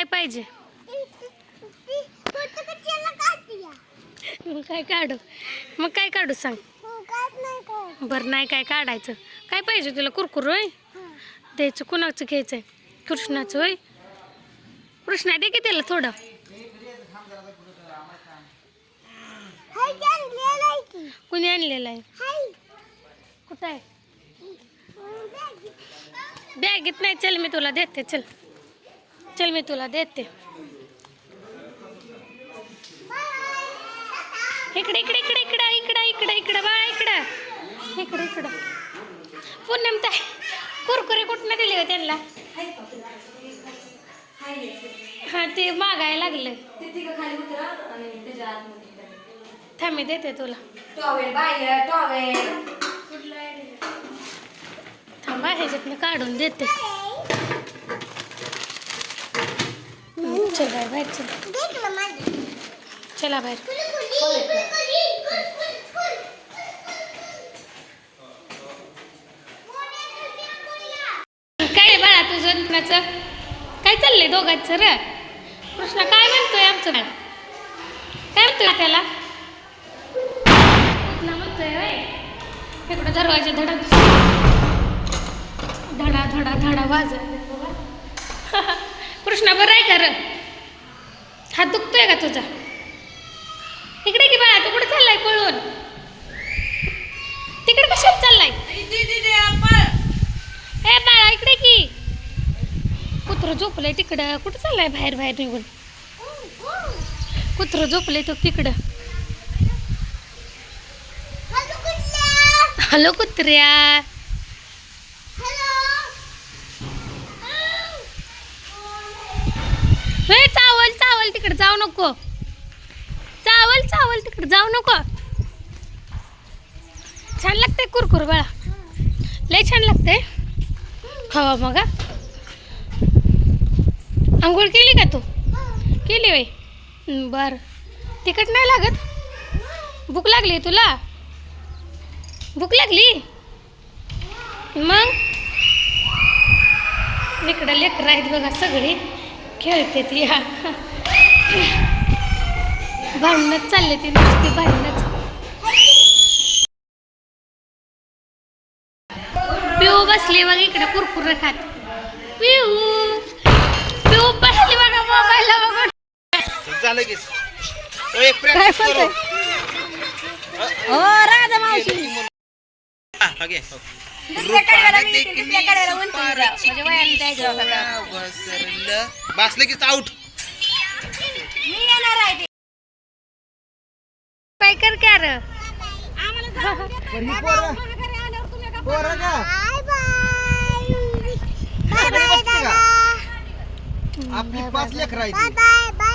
काय पाहिजे? मग काय काढू? मग काय काढू सांग? बर नाही काय काढायचं. काय पाहिजे तुला? कुरकुर होय? द्यायचं कुणाचं घ्यायचंय? कृष्णाचं होय? कृष्णा दे की त्याला थोडं. कुणी आणलेलं आहे? कुठं आहे? बॅगेत नाही. चल मी तुला देते चल. चल मी तुला देते. इकडे इकडे इकडे इकडे इकडे इकडे इकडे बाळा इकडं. इकडे इकडं. पुण्यम ताई कुरकुरे कुठनं दिले हो त्यांना? हा ते मागायला लागलं. थांबी देते तुला. थांबा ह्याच्यातनं काढून देते. चल बाहेर बाहेर चल. चला बाहेर काय बाळा तुझं कुणाचं? काय चाललंय दोघांचं र? कृष्णा काय म्हणतोय आमचं? बाळ काय म्हणतोय त्याला? म्हणतोय इकडं दरवाजा धडा धडा धडा धडा वाजत कृष्णा बरं आहे का र? हात दुखतोय का तुझा? इकडे की बाळा तू कुठे चाललाय पळून? तिकडे कशाला चाललाय? ए बाळा इकडे की कुत्र झोपलंय तिकडं. कुठं चाललाय बाहेर बाहेर निघून? कुत्र झोपलंय तो तिकडं. हॅलो कुत्र्या हे चावल चावल तिकडे जाऊ नको. चावल चावल तिकडे जाऊ नको. छान लागते कुरकुर बाळा. लय छान लागते खावा मग आंघोळ केली का तू? केली वय बर. तिकट नाही लागत? भूक लागली तुला? भूक लागली? मग? इकडं लेकर आहेत बघा सगळी. खेळते ती हा. भांडणच चालले ती नुसती भांडणच. पिऊ बसली बघ इकडे कुरकुर खात. पिऊ. पिऊ बसली बघा मोबाईलला बघून. झालं की. तो एक काय practice म्हणतोय? करू. हो राधा मावशी. हा, ओके, देखणी म्हणजे वसरलं. बसलं की आउट मी येणार आहे. काय कर क्या र आम्हाला जाऊन दे. बाबा, घरी आल्यावर तुम्ही का आपली पाच लेकर बाय बाय.